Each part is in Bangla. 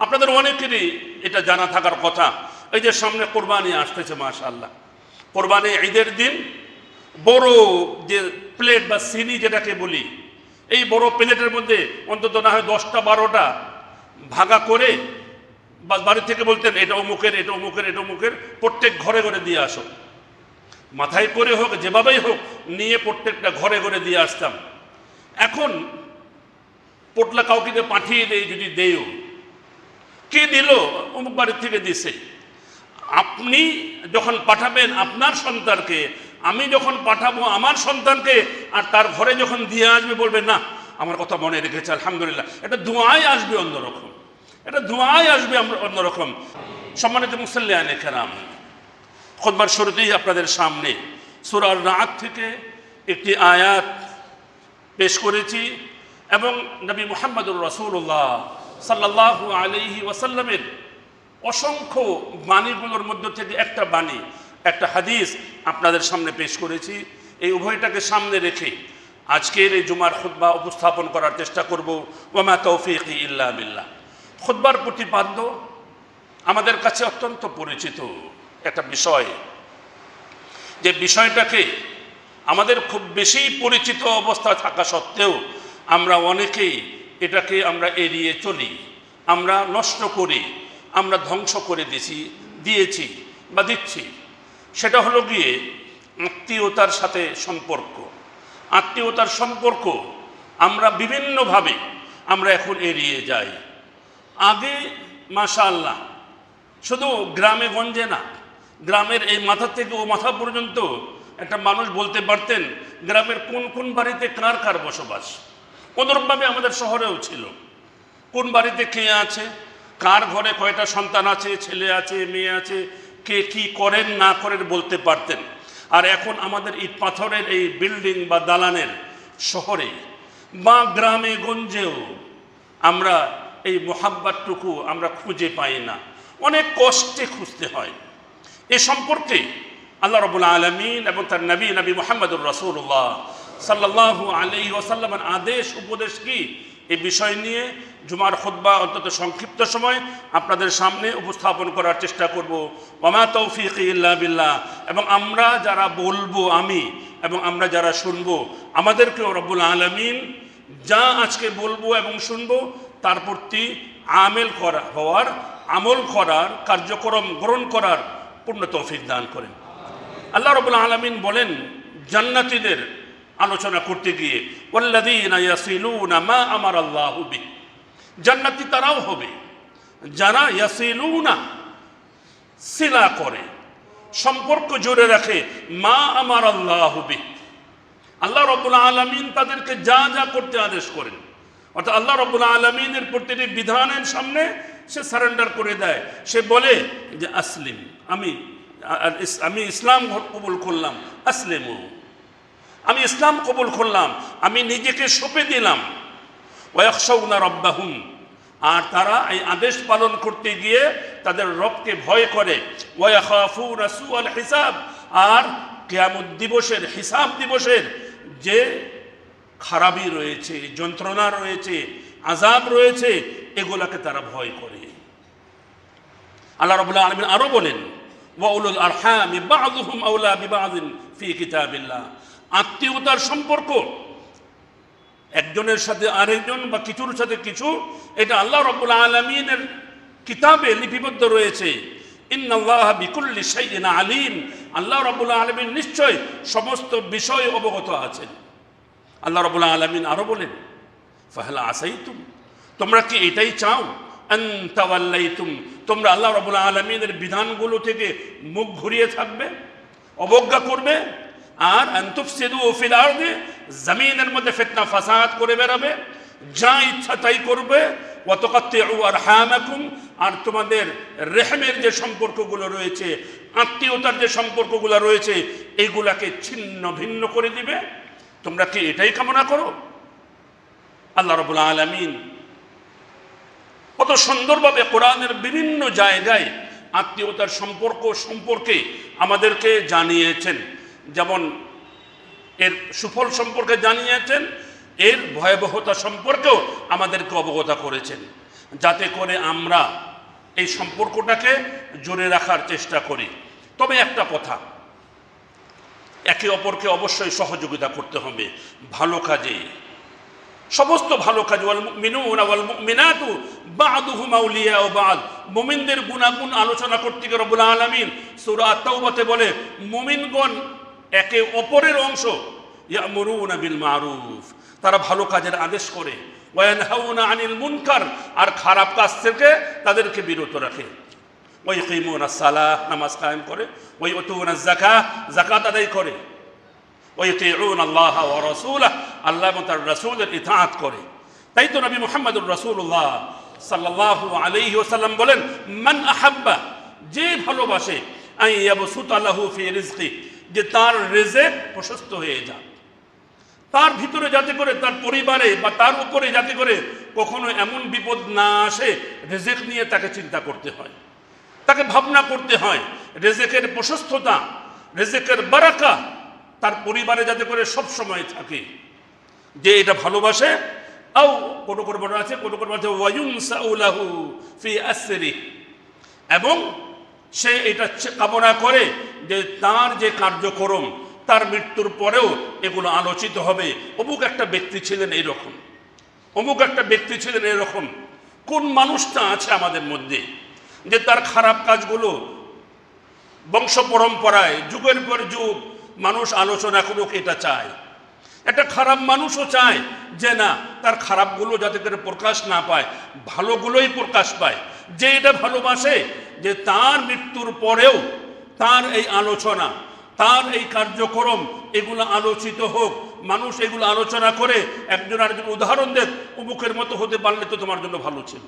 আপনাদের অনেকেরই এটা জানা থাকার কথা। এই যে সামনে কোরবানি আসতেছে মাশাল্লাহ কোরবানি ঈদের দিন বড় যে প্লেট বা সিনি যেটাকে বলি, এই বড় প্লেটের মধ্যে অন্তত না হয় দশটা, বারোটা ভাগা করে বা বাড়ি থেকে বলতেন, এটা অমুকের এটা অমুকের এটা অমুকের, প্রত্যেক ঘরে ঘরে দিয়ে আসো। মাথায় করে হোক, যেভাবেই হোক, নিয়ে প্রত্যেকটা ঘরে ঘরে দিয়ে আসতাম। এখন পোটলা কাউকে পাঠিয়ে দেয় যদি দেও কে দিল, অমুক বাড়ির থেকে দিছে। আপনি যখন পাঠাবেন আপনার সন্তানকে, আমি যখন পাঠাবো আমার সন্তানকে, আর তার ঘরে যখন দিয়ে আসবে, বলবে, না, আমার কথা মনে রেখেছে, আলহামদুলিল্লাহ। এটা ধোঁয়াই আসবে অন্যরকম। এটা ধোঁয়াই আসবে আমরা অন্যরকম। সম্মানিত মুসল্লিয়ান কেরাম, খোদবার শুরুতেই আপনাদের সামনে সুরার রাত থেকে একটি আয়াত পেশ করেছি এবং নবী মোহাম্মদুর রসুল্লাহ সাল্লাহ আলহি ওয়াসাল্লামের অসংখ্য বাণীগুলোর মধ্য থেকে একটা বাণী, একটা হাদিস আপনাদের সামনে পেশ করেছি। এই উভয়টাকে সামনে রেখে আজকের এই জুমার খুদ্া উপস্থাপন করার চেষ্টা করব। ওমা তৌফিক ইল্লা বিল্লাহ। খুদ্বার প্রতিপাদ্য আমাদের কাছে অত্যন্ত পরিচিত একটা বিষয়। যে বিষয়টাকে আমাদের খুব বেশি পরিচিত অবস্থা থাকা সত্ত্বেও আমরা অনেকেই এটাকে আমরা এড়িয়ে চলি। আমরা নষ্ট করি, আমরা ধ্বংস করে দিছি, দিয়েছি বা দিচ্ছি। সেটা হলো গিয়ে আত্মীয়তার সাথে সম্পর্ক। আত্মীয়তার সম্পর্ক আমরা বিভিন্নভাবে আমরা এখন এড়িয়ে যাই। আগে মাশা আল্লাহ শুধু গ্রামে গঞ্জে না, গ্রামের এই মাথা থেকে ও মাথা পর্যন্ত একটা মানুষ বলতে পারতেন, গ্রামের কোন কোন বাড়িতে কার কার বসবাস? অনুরূপভাবে আমাদের শহরেও ছিল। কোন বাড়িতে কে আছে, কার ঘরে কয়টা সন্তান আছে, ছেলে আছে, মেয়ে আছে, কে কি করেন, না করেন বলতে পারতেন। আর এখন আমাদের ইট পাথরের এই বিল্ডিং বা দালানের শহরে বা গ্রামে, গঞ্জেও আমরা এই মোহাব্বাতটুকু আমরা খুঁজে পাই না। অনেক কষ্টে খুঁজতে হয়। এ সম্পর্কে আল্লাহ রবুল্লা আলমিন এবং তার নবী নবী মোহাম্মদুর রসুল্লাহ সাল্লাহ আলি ওসাল্লামের আদেশ, উপদেশ কি? এই বিষয় নিয়ে জুমার খুদ্া অন্তত সংক্ষিপ্ত সময় আপনাদের সামনে উপস্থাপন করার চেষ্টা করব। মামা তৌফিক ইল্লা বিল্লাহ। এবং আমরা যারা বলব আমি, এবং আমরা যারা শুনব, আমাদেরকেও রব্বুল আলমিন যা আজকে বলব এবং শুনব, তার প্রতি আমেল করা হওয়ার, আমল করার, কার্যক্রম গ্রহণ করার পূর্ণ তৌফিক দান করেন। আল্লাহ রবুল্লা আলমিন বলেন, জান্নাতীদের আলোচনা করতে গিয়ে মা আমার আল্লাহ বি জান্নাতি তারাও হবে। যারা ইয়াসিলুনা সিলা করে, সম্পর্ক জোরে রাখে, মা আমার আল্লাহ হবে আল্লাহ রবুল্লা আলমিন তাদেরকে যা যা করতে আদেশ করেন। অর্থাৎ আল্লাহ রবুল্লা আলমিনের প্রতিটি বিধানের সামনে সে সারেন্ডার করে দেয়। সে বলে যে, আসলিম, আমি আমি ইসলাম কবুল করলাম। আসলিম। আমি ইসলাম কবুল করলাম, আমি নিজেকে সঁপে দিলাম। ওয়াকসৌনা রব্বাহুম। আর তারা এই আদেশ পালন করতে গিয়ে তাদের রবকে ভয় করে। ওয়াখাফু রাসু আল হিসাব। আর কেয়ামত দিবসের হিসাব দিবসের যে খারাপই রয়েছে, যন্ত্রণা রয়েছে আজাব রয়েছে, এগুলাকে তারা ভয় করে। আল্লাহ রবুল্লাহ আলমিন আরও বলেন বাদুহুম আউলা বিবাদিন ফি কিতাবিল্লাহ। আত্মীয়তার সম্পর্ক। একজনের সাথে আরেকজন বা কিছুর সাথে কিছু, এটা আল্লাহ রব্বুল আলমিনের কিতাবে লিপিবদ্ধ রয়েছে। ইন্নাল্লাহ বিকুল্লি সাইদিন আলিম। আল্লাহ রব্বুল্লাহ আলমিন নিশ্চয় সমস্ত বিষয় অবগত আছেন। আল্লাহ রবুল্লাহ আলমিন আরও বলেন, ফাহলা আসাই তুম তোমরা কি এটাই চাও? তুম তোমরা আল্লাহ রবুল্লাহ আলমিনের বিধানগুলো থেকে মুখ ঘুরিয়ে থাকবে, অবজ্ঞা করবে? আর আন্তুফ সেদু ওফিল জমিনের মধ্যে ফেতনা ফাসাদ করে বেড়াবে, যা ইচ্ছা তাই করবে অতকাত্তে আর হামাকুম আর তোমাদের রেহমের যে সম্পর্কগুলো রয়েছে, আত্মীয়তার যে সম্পর্কগুলো রয়েছে এইগুলাকে ছিন্ন ভিন্ন করে দিবে। তোমরা কি এটাই কামনা করো? আল্লাহ রবুল আলমিন কত সুন্দরভাবে কোরআনের বিভিন্ন জায়গায় আত্মীয়তার সম্পর্ক সম্পর্কে আমাদেরকে জানিয়েছেন। যেমন এর সুফল সম্পর্কে জানিয়েছেন, এর ভয়াবহতা সম্পর্কেও আমাদেরকে অবগত করেছেন। যাতে করে আমরা এই সম্পর্কটাকে জোরে রাখার চেষ্টা করি। তবে একটা কথা, একে অপরকে অবশ্যই সহযোগিতা করতে হবে ভালো কাজে। সমস্ত ভালো কাজ, ওয়াল ওয়াল মুমিনাতু, বা'দুহুম আউলিয়াউ বা'দ। মুমিনদের গুনাহগুণ আলোচনা করতে গিয়ে রব্বুল আলামিন সূরা আত-তাওবাতে বলে, মুমিনগণ একে অপরের অংশ। ইয়ামুরুনা বিল মারুফ। তারা ভালো কাজের আদেশ করে। ওয়ানহাউনা আনিল মুনকার। আর খারাপ কাজ থেকে তাদেরকে বিরত রাখে। ওই কিমুনা সালাহ, নামাজ কায়েম করে। ওই অতুনা জাকা জাকাত আদায় করে। ওয়তিউন আল্লাহ ওয়া রাসূলাহ। আল্লাহ এবং তার রাসূলের ইতাআত করে। তাই তো নবী মুহাম্মদুর রাসূলুল্লাহ সাল্লাল্লাহু আলাইহি ওয়াসাল্লাম বলেন, মান আহাব্বা, যে ভালোবাসে আই ইয়াবসুতা লাহু ফি রিজকি যে তার রিজিক প্রশস্ত হয়ে যায় তার ভিতরে যাতে করে তার পরিবারে বা তার উপরে যাতে করে কখনো এমন বিপদ না আসে, রেজেক নিয়ে তাকে চিন্তা করতে হয়। তাকে ভাবনা করতে হয়, রেজেকের প্রশস্ততা, রেজেকের বারাকা তার পরিবারে যাতে করে সব সময় থাকে। যে এটা ভালোবাসে, আও কোনো কোনো আছে, কোনো কোনো আছে ওয়ায়ুন সাউলাহু ফি আসরি এবং সে এটা কামনা করে যে তার যে কার্যক্রম, তার মৃত্যুর পরেও এগুলো আলোচিত হবে। অমুক একটা ব্যক্তি ছিলেন এইরকম। অমুক একটা ব্যক্তি ছিলেন এরকম কোন মানুষটা আছে আমাদের মধ্যে যে তার খারাপ কাজগুলো বংশ পরম্পরায়, যুগের পর যুগ মানুষ আলোচনা করুক এটা চায়। একটা খারাপ মানুষও চায় যে না, তার খারাপগুলো যাতে করে প্রকাশ না পায়, ভালোগুলোই প্রকাশ পায়। যে এটা ভালোবাসে যে তার মৃত্যুর পরেও তার এই আলোচনা, তার এই কার্যক্রম এগুলো আলোচিত হোক, মানুষ এগুলো আলোচনা করে একজন আরেকজন উদাহরণ দেখ অমুকের মতো হতে পারলে তো তোমার জন্য ভালো ছিল।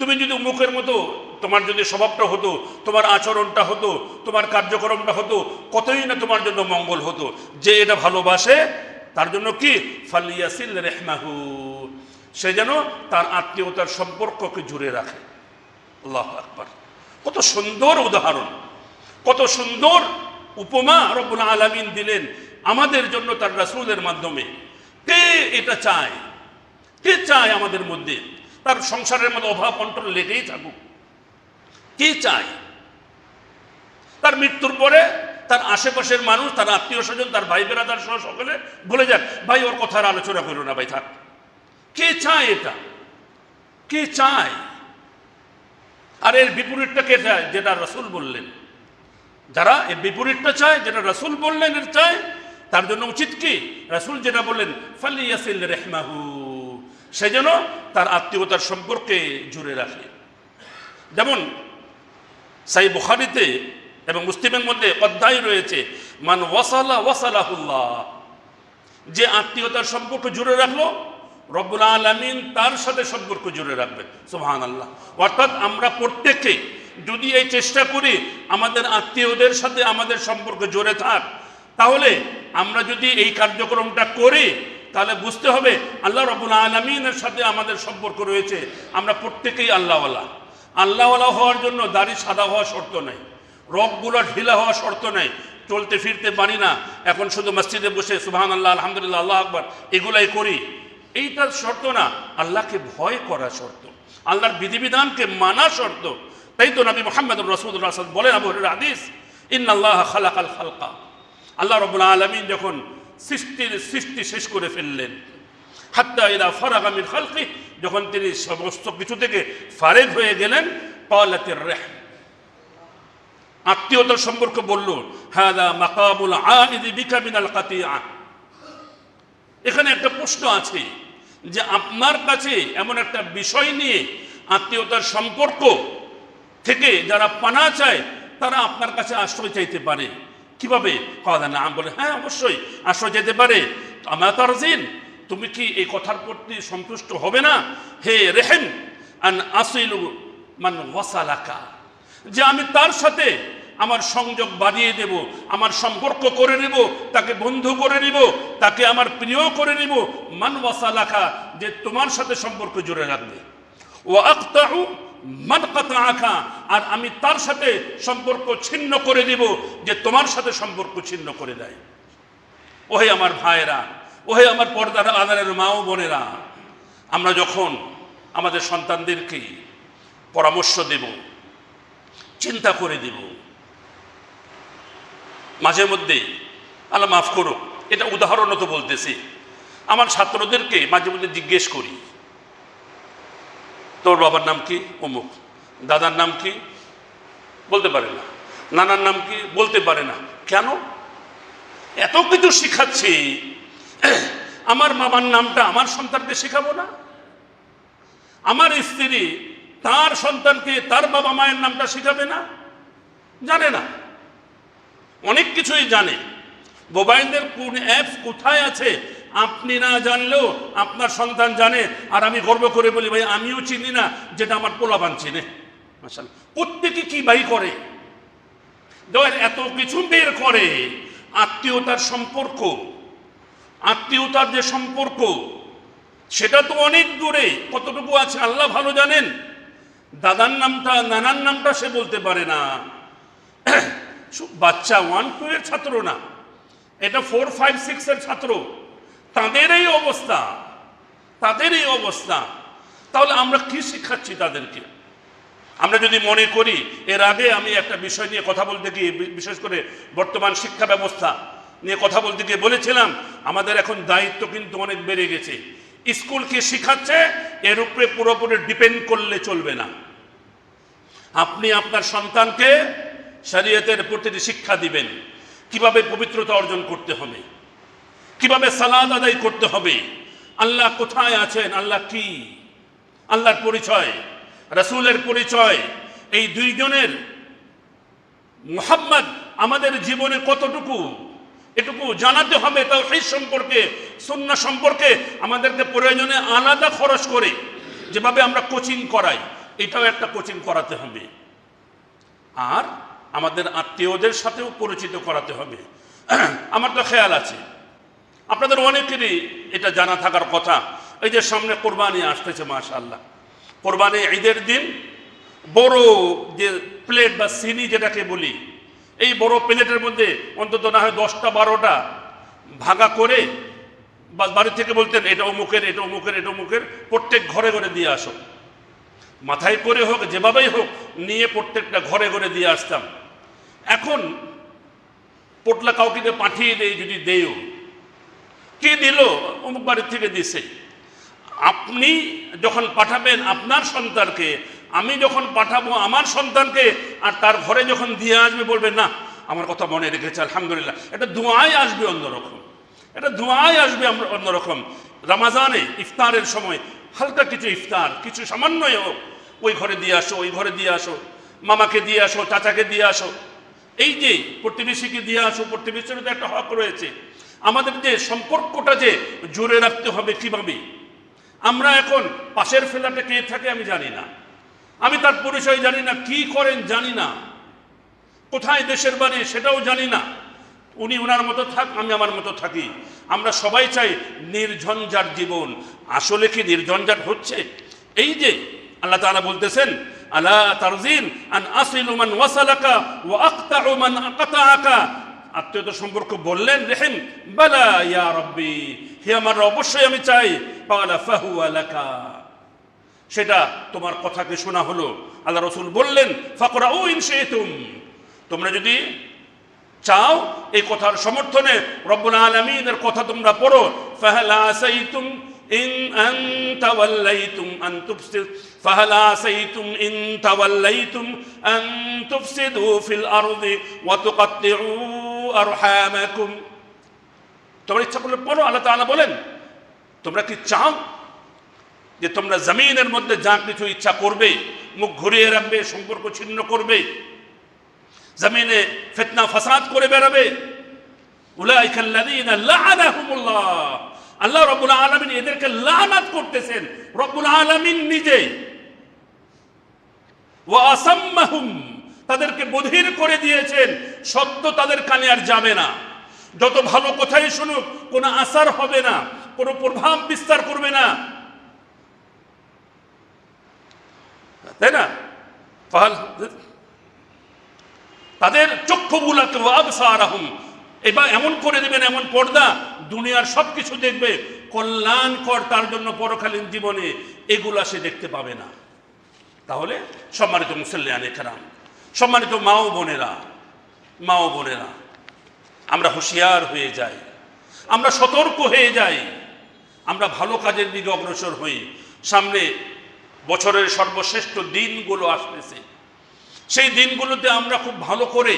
তুমি যদি মুখের মতো তোমার যদি স্বভাবটা হতো, তোমার আচরণটা হতো, তোমার কার্যক্রমটা হতো, কতই না তোমার জন্য মঙ্গল হতো, যে এটা ভালোবাসে, তার জন্য কি? ফালিয়াসিল রেহমাহু, সে যেন তার আত্মীয়তার সম্পর্ককে জুড়ে রাখে। আল্লাহ আকবার। কত সুন্দর উদাহরণ, কত সুন্দর উপমা রব্বুল আলামিন দিলেন আমাদের জন্য তার রাসূলের মাধ্যমে। কে এটা চায়? কে চায় আমাদের মধ্যে? তার সংসারের মধ্যে অভাব অন্টন লেগেই থাকুক। কে চায়? তার মৃত্যুর পরে তার আশেপাশের মানুষ, তার আত্মীয় স্বজন, তার ভাই বেড়াদার সহ সকলে বলে যাক, ভাই, ওর কথার আলোচনা করো না, ভাই, থাক। কে চায় এটা? কে চায়? আর এর বিপরীতটা কে চায়? যেটা রসুল বললেন। যারা এর বিপরীতটা চায়, যেটা রসুল বললেন এর চায়, তার জন্য উচিত কি? রসুল যেটা বললেন, ফালিয়াসিল রেহমাহু সে যেন তার আত্মীয়তার সম্পর্কে জুড়ে রাখে। যেমন সাই বুখারিতে এবং মুসলিমের মধ্যে অধ্যায় রয়েছে, মান ওয়াসালা ওয়াসালাহুল্লাহ যে আত্মীয়তার সম্পর্ক জুড়ে রাখল রব্বুল আলমিন তার সাথে সম্পর্ক জুড়ে রাখবেন সুহান আল্লাহ অর্থাৎ আমরা প্রত্যেকে যদি এই চেষ্টা করি আমাদের আত্মীয়দের সাথে আমাদের সম্পর্ক জোরে থাক, তাহলে আমরা যদি এই কার্যক্রমটা করি, তাহলে বুঝতে হবে আল্লাহ রবুল আলমিনের সাথে আমাদের সম্পর্ক রয়েছে, আমরা প্রত্যেকেই আল্লাহওয়ালা। আল্লাহওয়ালা হওয়ার জন্য দাড়ি সাদা হওয়া শর্ত নেই রগগুলো ঢিলা হওয়া শর্ত নেই, চলতে ফিরতে পারি না। এখন শুধু মসজিদে বসে সুবহান আল্লাহ আলহামদুলিল্লাহ, আল্লাহ আকবর, এগুলাই করি। এইটার শর্ত না। আল্লাহকে ভয় করা শর্ত। আল্লাহর বিধিবিধানকে মানা শর্ত। তাই তো নবী মোহাম্মদ রসুল্লাহ বলেন আবু হাদিস, ইন্নাল্লাহ খালাকাল খালকা। আল্লাহ রবুল আলমিন যখন সৃষ্টির সৃষ্টি শেষ করে ফেললেন, হাত্তা ইলা ফারাগামির খালকি। যখন তিনি সমস্ত কিছু থেকে ফারেদ হয়ে গেলেন পালাতের রেহ আত্মীয়তার সম্পর্ক বলল হাদা মাকাবুল আইদি বিকা মিনাল কাতিয়া এখানে একটা প্রশ্ন আছে যে আপনার কাছে এমন একটা বিষয় নিয়ে আত্মীয়তার সম্পর্ক থেকে যারা পানা চায়, তারা আপনার কাছে আশ্রয় চাইতে পারে। কীভাবে? কথা না বলে হ্যাঁ অবশ্যই, আশ্রয় চাইতে পারে। আমার তারজিন, তুমি কি এই কথার প্রতি সন্তুষ্ট হবে না? হে রেহেন আন আসিলু মান ওয়াসালাকা। যে আমি তার সাথে আমার সংযোগ বাড়িয়ে দেব, আমার সম্পর্ক করে নেব, তাকে বন্ধু করে নিব, তাকে আমার প্রিয় করে নিব। মান ওয়াসালাকা, যে তোমার সাথে সম্পর্ক জুড়ে রাখবে। ও আক্তাহু মান আঁকা আর আমি তার সাথে সম্পর্ক ছিন্ন করে দিব, যে তোমার সাথে সম্পর্ক ছিন্ন করে দেয়। ওহে আমার ভাইয়েরা, ওহে আমার পর্দার আদারের মা ও বোনেরা, আমরা যখন আমাদের সন্তানদেরকে পরামর্শ দেব, চিন্তা করে দেব মাঝে মধ্যে আল্লাহ মাফ করো এটা উদাহরণত বলতেছি। আমার ছাত্রদেরকে মাঝে মধ্যে জিজ্ঞেস করি, তোর বাবার নাম কি? অমুক। দাদার নাম কি? বলতে পারে না। নানার নাম কি? বলতে পারে না। কেন? এত কিছু শিখাচ্ছি। আমার বাবার নামটা আমার সন্তানকে শেখাবো না? আমার স্ত্রী তার সন্তানকে তার বাবা মায়ের নামটা শেখাবে না? জানে না। অনেক কিছুই জানে। মোবাইলের কোন অ্যাপস কোথায় আছে, আপনি না জানলেও আপনার সন্তান জানে, আর আমি গর্ব করে বলি, ভাই, আমিও চিনি না যেটা আমার পোলাপান চিনে। মাসাল প্রত্যেকে কি ভাই করে? এত কিছু বের করে। আত্মীয়তার সম্পর্ক। আত্মীয়তার যে সম্পর্ক, সেটা তো অনেক দূরে। কতটুকু আছে, আল্লাহ ভালো জানেন? দাদার নামটা, নানার নামটা সে বলতে পারে না। বাচ্চা ওয়ান টু এর ছাত্র না। এটা ফোর ফাইভ সিক্স এর ছাত্র। তাদের এই অবস্থা, তাদের এই অবস্থা। তাহলে আমরা কি শিখাচ্ছি তাদেরকে? আমরা যদি মনে করি, এর আগে আমি একটা বিষয় নিয়ে কথা বলতে গিয়ে বিশেষ করে বর্তমান শিক্ষা ব্যবস্থা নিয়ে কথা বলতে গিয়ে বলেছিলাম, আমাদের এখন দায়িত্ব কিন্তু অনেক বেড়ে গেছে। স্কুল কি শিখাচ্ছে? এর উপরে পুরোপুরি ডিপেন্ড করলে চলবে না। আপনি আপনার সন্তানকে শরীয়তের প্রতিটি শিক্ষা দিবেন। কীভাবে পবিত্রতা অর্জন করতে হবে? কীভাবে সালাদ আদায় করতে হবে? আল্লাহ কোথায় আছেন? আল্লাহ কি? আল্লাহর পরিচয়, রাসূলের পরিচয়, এই দুইজনের মুহাম্মদ আমাদের জীবনে কতটুকু? এটুকু জানাতে হবে তাও সেই সম্পর্কে সুন্না সম্পর্কে। আমাদেরকে প্রয়োজনে আলাদা খরচ করে যেভাবে আমরা কোচিং করাই, এটাও একটা কোচিং করাতে হবে। আর আমাদের আত্মীয়দের সাথেও পরিচিত করাতে হবে। আমার তো খেয়াল আছে। আপনাদের অনেকেরই এটা জানা থাকার কথা। এই যে সামনে কোরবানি আসতেছে মাশাল্লাহ কোরবানি ঈদের দিন বড় যে প্লেট বা সিনি যেটাকে বলি, এই বড় প্লেটের মধ্যে অন্তত না হয় দশটা, বারোটা ভাগা করে বা বাড়ি থেকে বলতেন, এটা অমুকের এটা অমুকের এটা অমুকের, প্রত্যেক ঘরে ঘরে দিয়ে আসো। মাথায় করে হোক, যেভাবেই হোক, নিয়ে প্রত্যেকটা ঘরে ঘরে দিয়ে আসতাম। এখন পোটলা কাউকে পাঠিয়ে দেয় যদি দেও কে দিল? অমুক বাড়ির থেকে দিছে। আপনি যখন পাঠাবেন আপনার সন্তানকে, আমি যখন পাঠাবো আমার সন্তানকে, আর তার ঘরে যখন দিয়ে আসবে, বলবে, না, আমার কথা মনে রেখেছে, আলহামদুলিল্লাহ। এটা ধোঁয়ায় আসবে অন্যরকম। এটা ধোঁয়ায় আসবে আমরা অন্যরকম। রামাজানে, ইফতারের সময় হালকা কিছু ইফতার, কিছু সামান্যই হোক। ওই ঘরে দিয়ে আসো, ওই ঘরে দিয়ে আসো। মামাকে দিয়ে আসো, চাচাকে দিয়ে আসো। এই যে প্রতিবেশীকে দিয়ে আসো, প্রতিবেশীর তো একটা হক রয়েছে। আমাদের যে সম্পর্কটা যে জোরে রাখতে হবে কীভাবে? আমরা এখন পাশের ফেলাটা কে থাকে আমি জানি না। আমি তার পরিচয় জানি না, কি করেন জানি না। কোথায় দেশের বাড়ি সেটাও জানি না। উনি ওনার মতো থাক, আমি আমার মতো থাকি। আমরা সবাই চাই নির্ঝঞ্ঝাট জীবন। আসলে কি নির্ঝঞ্ঝাট হচ্ছে? এই যে আল্লাহ তাআলা বলতেছেন আলা তারজিন আন আসিলু মান ওয়াসালাকা ওয়া আকতাউ মান আকাতাআকা। আত্মীয়তা সম্পর্ক বললেন, রেহেম, বালা ইয়া রব্বি, হে আমার অবশ্যই আমি চাই। পাওয়ালা ফাহু আলাকা সেটা তোমার কথাকে শোনা হলো। আল্লাহ রসুল বললেন ফাকরা ও ইনশেতুম তোমরা যদি চাও এই কথার সমর্থনে, রব্বুল আলমিনের কথা তোমরা পড়ো। ফাহলা সাইতুম আন তাওয়াল্লাইতুম আন তুফসিদ, ফাহলা সাইতুম ইন তাওয়াল্লাইতুম আন তুফসিদু ফিল আরদি ওয়া তুকাত্তিউ আরহামাকুম। তোমরা ইচ্ছা করলে পড়ো, আল্লাহ তাআলা বলেন, তোমরা কি চাও যে তোমরা জমিনের মধ্যে যা কিছু ইচ্ছা করবে, মুখ ঘুরিয়ে রাখবে, সম্পর্ক ছিন্ন করবে, জমিনে ফিতনা, ফাসাদ করে বেরোবে উলাইকাল্লাযীনা লাআনাহুমুল্লাহ। আল্লাহ রাব্বুল আলামিন এদেরকে লানাত করতেছেন। রব্বুল আলামিন নিজে ওয়া আসাম্মাহুম, তাদেরকে বধির করে দিয়েছেন। সত্য তাদের কানে আর যাবে না। যত ভালো কথাই শুনুক, কোনো আসার হবে না, কোনো প্রভাব বিস্তার করবে না। তাই না? তাদের চক্ষুগুলাকে আবসারাহুম এবার এমন করে দেবেন, এমন পর্দা, দুনিয়ার সব কিছু দেখবে, কল্যাণকর তার জন্য পরকালীন জীবনে এগুলা সে দেখতে পাবে না। তাহলে সম্মানিত মুসল্লিয়ান এখারাম সম্মানিত মা ও বোনেরা মা ও বোনেরা, আমরা হুঁশিয়ার হয়ে যাই, আমরা সতর্ক হয়ে যাই, আমরা ভালো কাজের দিকে অগ্রসর হই। সামনে বছরের সর্বশ্রেষ্ঠ দিনগুলো আসতেছে। সেই দিনগুলোতে আমরা খুব ভালো করে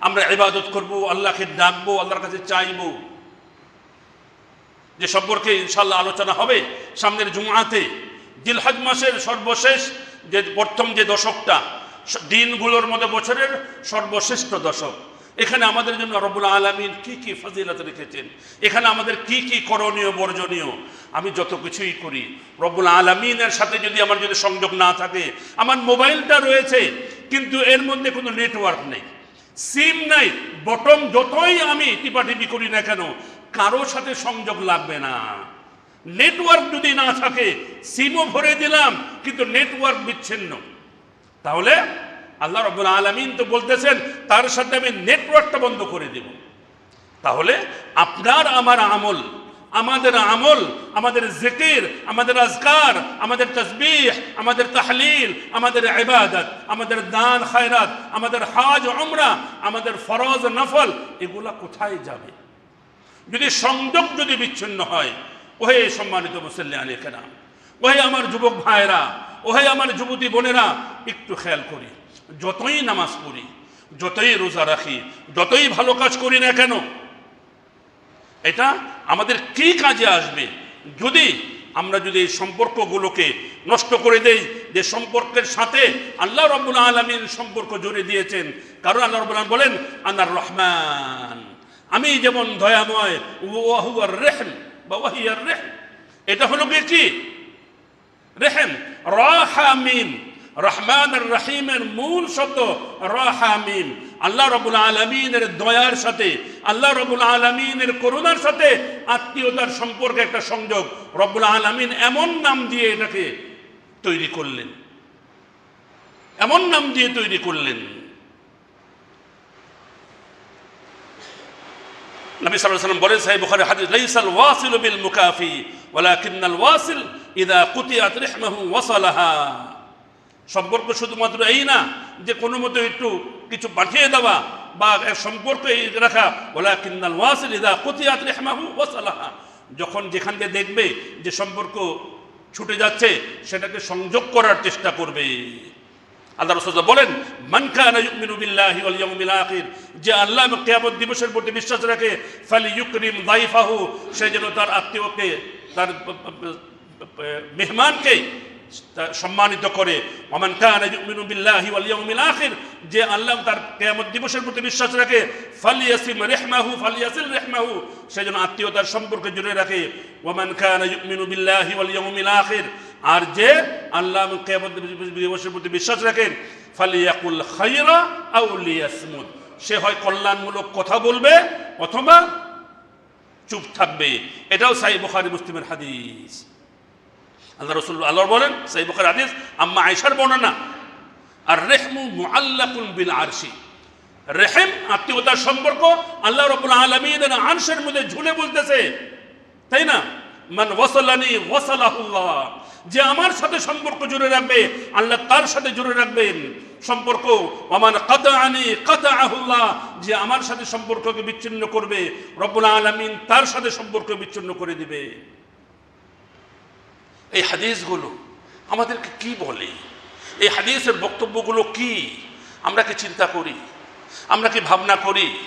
আমরা ইবাদত করব, আল্লাহকে ডাকবো, আল্লাহর কাছে চাইব। যে সম্পর্কে ইনশাল্লাহ আলোচনা হবে সামনের জুমাতে দিলহাজ মাসের সর্বশেষ যে প্রথম যে দশকটা, দিনগুলোর মধ্যে বছরের সর্বশ্রেষ্ঠ দশক। এখানে আমাদের জন্য রবুল আলমিন কি কি ফজিলত রেখেছেন? এখানে আমাদের কি কি করণীয়, বর্জনীয়? আমি যত কিছুই করি, রব্বুল আলমিনের সাথে যদি আমার যদি সংযোগ না থাকে, আমার মোবাইলটা রয়েছে, কিন্তু এর মধ্যে কোনো নেটওয়ার্ক নেই। সিম নাই বটম যতই আমি টিপাটিপি করি না কেন, কারও সাথে সংযোগ লাগবে না। নেটওয়ার্ক যদি না থাকে সিমও ভরে দিলাম, কিন্তু নেটওয়ার্ক বিচ্ছিন্ন। তাহলে আল্লাহ রব্বুল আলমিন তো বলতেছেন, তার সাথে আমি নেটওয়ার্কটা বন্ধ করে দেব। তাহলে আপনার আমার আমল আমাদের আমল, আমাদের জিকির, আমাদের আজকার, আমাদের তসবিহ, আমাদের তাহলিল, আমাদের ইবাদত, আমাদের দান খায়রাত, আমাদের হাজ, উমরা, আমাদের ফরজ নফল, এগুলা কোথায় যাবে? যদি সংযোগ যদি বিচ্ছিন্ন হয়, ওহে সম্মানিত মুসল্লি আলী কেরাম, ওহে আমার যুবক ভাইরা ওহে আমার যুবতী বোনেরা, একটু খেয়াল করি, যতই নামাজ পড়ি, যতই রোজা রাখি, যতই ভালো কাজ করি না কেন এটা আমাদের কি কাজে আসবে? যদি আমরা যদি এই সম্পর্কগুলোকে নষ্ট করে দেই, যে সম্পর্কের সাথে আল্লাহ রব্বুল আলমীর সম্পর্ক জুড়ে দিয়েছেন, কারণ আল্লাহ রব্বুল আলম বলেন আল্লাহ রহমান, আমি যেমন দয়াময় ওয়াহুয়ার রেহন বা ওয়াহিয়ার রেহন এটা হলো গিয়ে কি? রেহেম, রাহামিম রহমান আর রহিমের মূল শব্দ রাহামিম। আল্লাহ রবুল আলমিনের দয়ার সাথে, আল্লাহ রবুল আলমিনের করুণার সাথে আত্মীয়তার সম্পর্কে একটা সংযোগ রব্বুল আলমিন এমন নাম দিয়ে এটাকে তৈরি করলেন। এমন নাম দিয়ে তৈরি করলেন। নবী সাল্লাল্লাহু বলেন সাহেব বুখারী হাদিস, লাইসাল ওয়াসিলু বিল মুকাফি, ওয়ালাকিন্নাল ওয়াসিল ইদা কুতিয়াত রিহমাহু ওয়াসালাহা। সম্পর্ক শুধুমাত্র এই না, যে কোনো মতো একটু কিছু পাঠিয়ে দেওয়া বা সম্পর্ক এই রাখা, ওয়ালাকিন্নাল ওয়াসিল ইদা কুতিয়াত রিহমাহু ওয়াসালাহা যখন যেখান দিয়ে দেখবে যে সম্পর্ক ছুটে যাচ্ছে, সেটাকে সংযোগ করার চেষ্টা করবে। আল্লাহ রসুল বলেন, মান কানা ইউমিনু বিল্লাহি ওয়াল ইয়াউমিল আখির। যে আল্লাহ এবং কিয়ামত দিবসের প্রতি বিশ্বাস রাখে ফালি ইউকরিম দাইফাহু। সে যেন তার আত্মীয়কে, তার মেহমানকে সম্মানিত করে যে আল্লাহ তার কিয়ামত দিবসের প্রতি বিশ্বাস রাখে, ফালিয়াসিম রিহমাহু, ফালিয়াসিল রিহমাহু সে যেন আত্মীয়তার সম্পর্কে জুড়ে রাখে, ওমান ইউমিনু বিল্লাহি ওয়াল আখির আর যে আল্লাহ কিয়ামত দিবসের প্রতি বিশ্বাস রাখেন ফালিয়াকুল খাইরা লিয়াসমুদ সে হয় কল্যাণমূলক কথা বলবে অথবা চুপ থাকবে। এটাও সাই বুখারী মুসলিমের হাদিস। আল্লাহ রসুল আল্লাহ বলেন, সাই বুখারী হাদিস, আম্মা আয়েশার বর্ণনা আর রেহমু মুআল্লাকুন বিল আরশি। রেহেম, আত্মীয়তার সম্পর্ক আল্লাহ রবুল আলমিনের আরশের মধ্যে ঝুলে বলতেছে। তাই না? মান ওয়াসালানি ওয়াসালাহুল্লাহ। যে আমার সাথে সম্পর্ক জুড়ে রাখবে, আল্লাহ তার সাথে জুড়ে রাখবেন। সম্পর্ক ওমান কাতাআনি কাতাআহুল্লাহ। যে আমার সাথে সম্পর্ককে বিচ্ছিন্ন করবে, রব্বুল আলামিন তার সাথে সম্পর্ক বিচ্ছিন্ন করে দিবে। এই হাদিসগুলো আমাদেরকে কি বলে? এই হাদিসের বক্তব্যগুলো কি? আমরা কি চিন্তা করি? আমরা কি ভাবনা করি?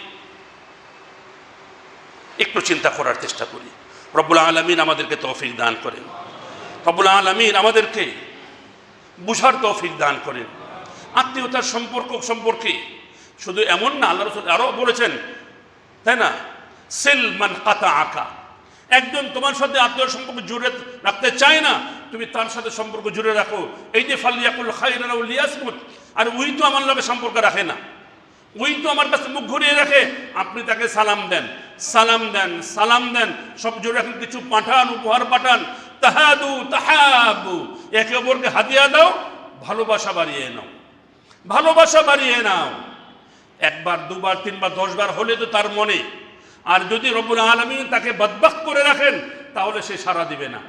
একটু চিন্তা করার চেষ্টা করি। রব্বুল আলমিন আমাদেরকে তৌফিক দান করেন। রব্বুল আলমিন আমাদেরকে বুঝার তৌফিক দান করেন। আত্মীয়তার সম্পর্ক সম্পর্কে শুধু এমন না, আল্লাহ আরও বলেছেন, তাই না? সেল মান কাতা আঁকা একজন তোমার সাথে আত্মীয় সম্পর্ক জুড়ে রাখতে চায় না, তুমি তার সাথে সম্পর্ক জুড়ে রাখো। এই যে ফালিয়াকুল খাইরানা লিয়াসমুত, আর উই তো আমার লগে সম্পর্ক রাখে না। ওই তো আমার কাছে মুখ ঘুরিয়ে রাখে, আপনি তাকে সালাম দেন। সালাম দেন সালাম দেন। সব জোরে এখন কিছু পাঠান, উপহার পাঠান। তাহাদু, তাহাবু। একে অপরকে হাতিয়া দাও, ভালোবাসা বাড়িয়ে নাও। ভালোবাসা বাড়িয়ে নাও। একবার, দুবার, তিনবার, দশবার হলে তো তার মনে আর যদি রব্বুল আলমিন তাকে বদবাক করে রাখেন, তাহলে সে সারা দিবে না।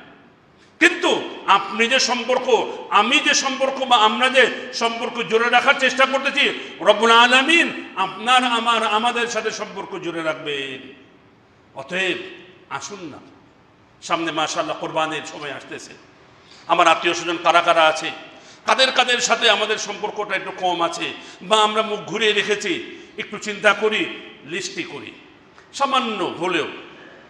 কিন্তু আপনি যে সম্পর্ক, আমি যে সম্পর্ক বা আমরা যে সম্পর্ক জুড়ে রাখার চেষ্টা করতেছি, রব্বুল আলমিন আপনার, আমার, আমাদের সাথে সম্পর্ক জুড়ে রাখবেন অতএব আসুন না। সামনে মাশাল্লাহ কোরবানের সময় আসতেছে। আমার আত্মীয় স্বজন কারা কারা আছে? কাদের কাদের সাথে আমাদের সম্পর্কটা একটু কম আছে? বা আমরা মুখ ঘুরিয়ে রেখেছি? একটু চিন্তা করি, লিস্টি করি। সামান্য হলেও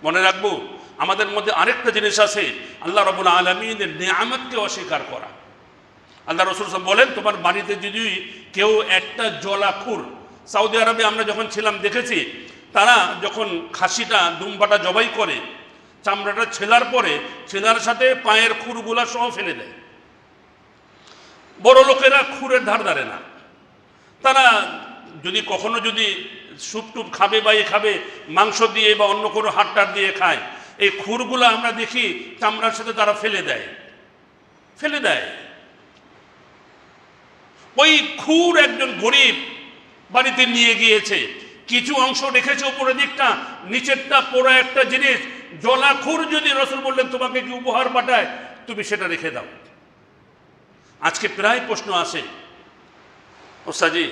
মনে রাখব, আমাদের মধ্যে আরেকটা জিনিস আছে, আল্লাহ রবুল আলমিনের নিয়ামতকে অস্বীকার করা। আল্লাহ রসুল বলেন, তোমার বাড়িতে যদি কেউ একটা জলাখুর, সৌদি আরবে আমরা যখন ছিলাম দেখেছি, তারা যখন খাসিটা, দুম্বাটা জবাই করে, চামড়াটা ছেলার পরে ছেলার সাথে পায়ের খুরগুলা সহ ফেলে দেয়। বড় লোকেরা খুরের ধার ধারে না। তারা যদি কখনো যদি স্যুপ টুপ খাবে বা এ খাবে, মাংস দিয়ে বা অন্য কোনো হাটটার দিয়ে খায়, এই খুরগুলো আমরা দেখি চামড়ার সাথে তারা ফেলে দেয়। ফেলে দেয়। ওই খুর একজন গরিব বাড়িতে নিয়ে গিয়েছে, কিছু অংশ রেখেছে উপরের দিকটা, নিচেরটা পোড়া একটা জিনিস জলাখুর যদি রসুল বললেন তোমাকে কি উপহার পাঠায়, তুমি সেটা রেখে দাও। আজকে প্রায় প্রশ্ন আসে ওস্তাজি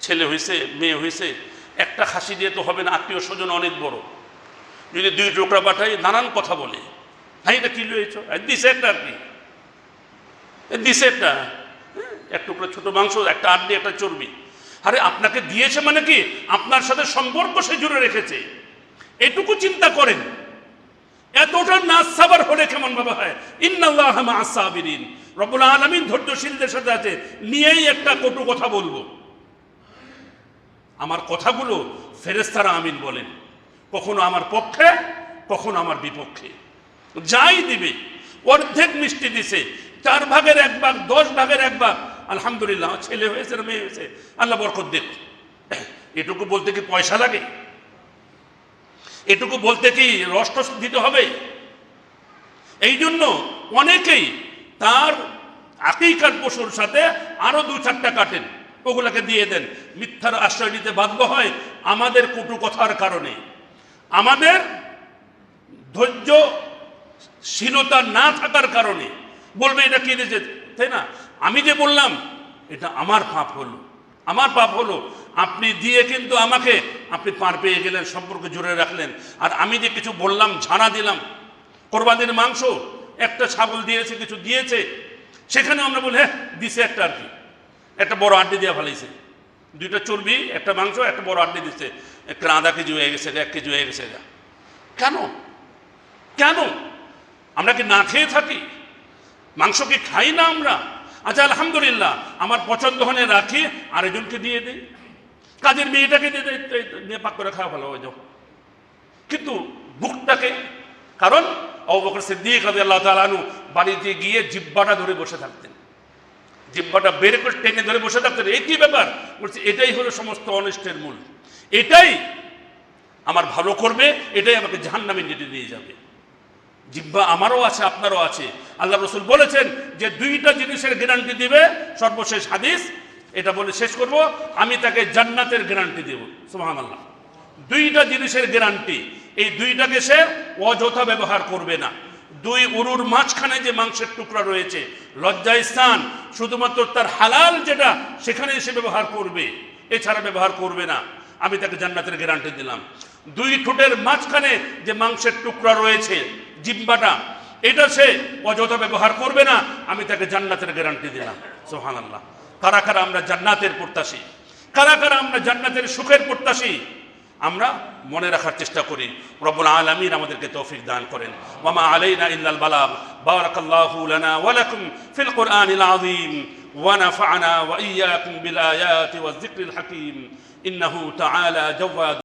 ছেলে হয়েছে মেয়ে হয়েছে একটা খাসি দিয়ে তো হবে না আত্মীয় স্বজন অনেক বড়। যদি দুই টুকরা পাঠাই নানান কথা বলে। হ্যাঁ এটা কি লয়েছ দিছে একটা আর কি। দিছে একটা হ্যাঁ, এক টুকরা ছোট মাংস একটা আড্ডি একটা চর্বি। আরে আপনাকে দিয়েছে মানে কি? আপনার সাথে সম্পর্ক সে জুড়ে রেখেছে। এটুকু চিন্তা করেন। এতটা নাচ সাবার হলে কেমন ভাবে হয়? ইন্নাল্লাহ মাসাবিরিন রব্বুল আলামিন ধৈর্যশীলদের সাথে আছে। নিয়েই একটা কটু কথা বলব। আমার কথাগুলো ফেরেস্তারা আমিন বলেন। কখনো আমার পক্ষে, কখনো আমার বিপক্ষে। যাই দিবে, অর্ধেক মিষ্টি দিছে, চার ভাগের এক ভাগ, দশ ভাগের এক ভাগ। আলহামদুলিল্লাহ ছেলে হয়েছে মেয়ে হয়েছে। আল্লাহ বরকত দেখ এটুকু বলতে কি পয়সা লাগে? এটুকু বলতে কি রষ্ট দিতে হবে? এই জন্য অনেকেই তার আকিকার পশুর সাথে আরও দু চারটা কাটেন। ওগুলাকে দিয়ে দেন। মিথ্যার আশ্রয় নিতে বাধ্য হয় আমাদের কটু কথার কারণে। আমাদের ধৈর্যশীলতা না থাকার কারণে। বলবে, এটা কে দিয়েছে? তাই না? আমি যে বললাম, এটা আমার পাপ হলো। আমার পাপ হলো। আপনি দিয়ে কিন্তু আমাকে, আপনি পার পেয়ে গেলেন, সম্পর্ক জুড়ে রাখলেন। আর আমি যে কিছু বললাম, ঝাড়া দিলাম। কোরবানির মাংস, একটা ছাগল দিয়েছে, কিছু দিয়েছে। সেখানে আমরা বলি হ্যাঁ দিছে একটা আর কি। একটা বড় আড্ডি দিয়ে ফেলাইছে। দুইটা চর্বি, একটা মাংস, একটা বড় আড্ডি দিচ্ছে একটা আধা কেজি হয়ে গেছে এক কেজি হয়ে গেছে কেন? কেন? আমরা কি না খেয়ে থাকি? মাংস কি খাই না আমরা? আচ্ছা আলহামদুলিল্লাহ, আমার পছন্দ হলে রাখি, আরেকজনকে দিয়ে দিই। কাজের মেয়েটাকে দিয়ে দেয় নিয়ে পাক করে খাওয়া ভালো হয়ে, যাও। কিন্তু বুকটাকে কারণ অবকর সিদ্দিক রাজি আল্লাহ তালানু বাড়িতে গিয়ে জিব্বাটা ধরে বসে থাকতেন। জিব্বাটা বের করে টেনে ধরে বসে থাকতেন এই কি ব্যাপার? বলছে, এটাই হলো সমস্ত অনিষ্টের মূল। এটাই আমার ভালো করবে, এটাই আমাকে জাহান্নামে নিতে নিয়ে যাবে। জিব্বা আমারও আছে, আপনারও আছে। আল্লাহ রসুল বলেছেন যে দুইটা জিনিসের গ্যারান্টি দিবে, সর্বশেষ হাদিস, এটা বলে শেষ করব, আমি তাকে জান্নাতের গ্যারান্টি দেব। সুহান আল্লাহ দুইটা জিনিসের গ্যারান্টি এই দুইটাকে সে অযথা ব্যবহার করবে না। দুই উরুর মাঝখানে যে মাংসের টুকরা রয়েছে লজ্জা স্থান, শুধুমাত্র তার হালাল যেটা সেখানে সে ব্যবহার করবে। এছাড়া ব্যবহার করবে না। আমি তাকে জান্নাতের গ্যারান্টি দিলাম। দুই ঠোঁটের মাঝখানে যে মাংসের টুকরা রয়েছে জিব্বাটা এটা সে অযথা ব্যবহার করবে না। আমি তাকে জান্নাতের গ্যারান্টি দিলাম। সোহান আল্লাহ কারা কারা আমরা জান্নাতের প্রত্যাশী? কারা কারা আমরা জান্নাতের সুখের প্রত্যাশী? আমরা মনে রাখার চেষ্টা করি রব্বুল আলামিন আমাদেরকে তৌফিক দান করেন ওয়ামা আলাইনা ইল্লাল বালাগ বারাকাল্লাহু লানা ওয়া লাকুম ফিল কুরআনিল আযীম ونفعنا وإياكم بالآيات والذكر الحكيم إنه تعالى جواد